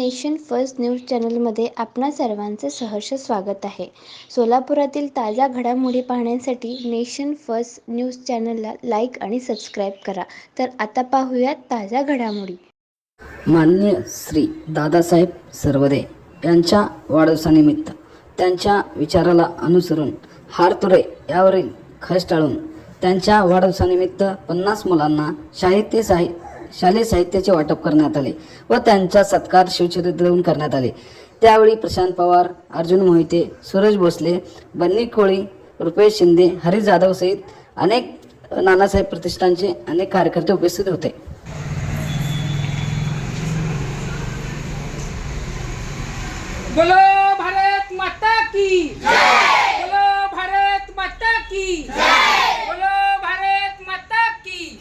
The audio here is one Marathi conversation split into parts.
नेशन फर्स्ट न्यूज चॅनलमध्ये आपणा सर्वांचे सहर्ष स्वागत आहे. सोलापुरातील ताज्या घडामोडी पाहण्यासाठी नेशन फर्स्ट न्यूज चॅनलला लाईक आणि सबस्क्राईब करा. तर आता पाहूयात ताज्या घडामोडी. माननीय श्री दादासाहेब सर्वदे यांच्या वाढदिवसानिमित्त त्यांच्या विचाराला अनुसरून हारतुरे यावरील खस टाळून त्यांच्या वाढदिवसानिमित्त पन्नास मुलांना साहित्य साहि शालेय साहित्याचे वाटप करण्यात आले व त्यांचा सत्कार शिवचरित्रेवरून करण्यात आले. त्यावेळी प्रशांत पवार अर्जुन मोहिते सूरज भोसले बन्नी कोळी रुपेश शिंदे हरी जाधव सहित अनेक नानासाहेब प्रतिष्ठानचे अनेक कार्यकर्ते उपस्थित होते. बोलो भारत माता की बोलो भारत माता की बोलो भारत माता की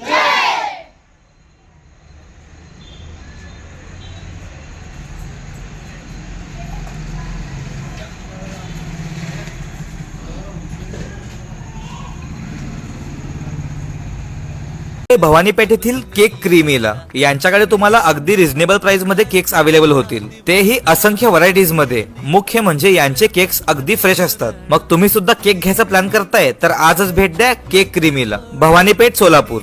भवानीपेठ येथील केक क्रीमीला. यांच्याकडे तुम्हाला अगदी रिझनेबल प्राइसमध्ये केक्स अवेलेबल होतील. तेही असंख्य व्हरायटीजमध्ये. मुख्य म्हणजे यांचे केक्स अगदी फ्रेश असतात. मग तुम्ही सुद्धा केक घ्यायचा प्लॅन करताय तर आजच भेट द्या केक क्रीमीला. भवानीपेठ सोलापूर.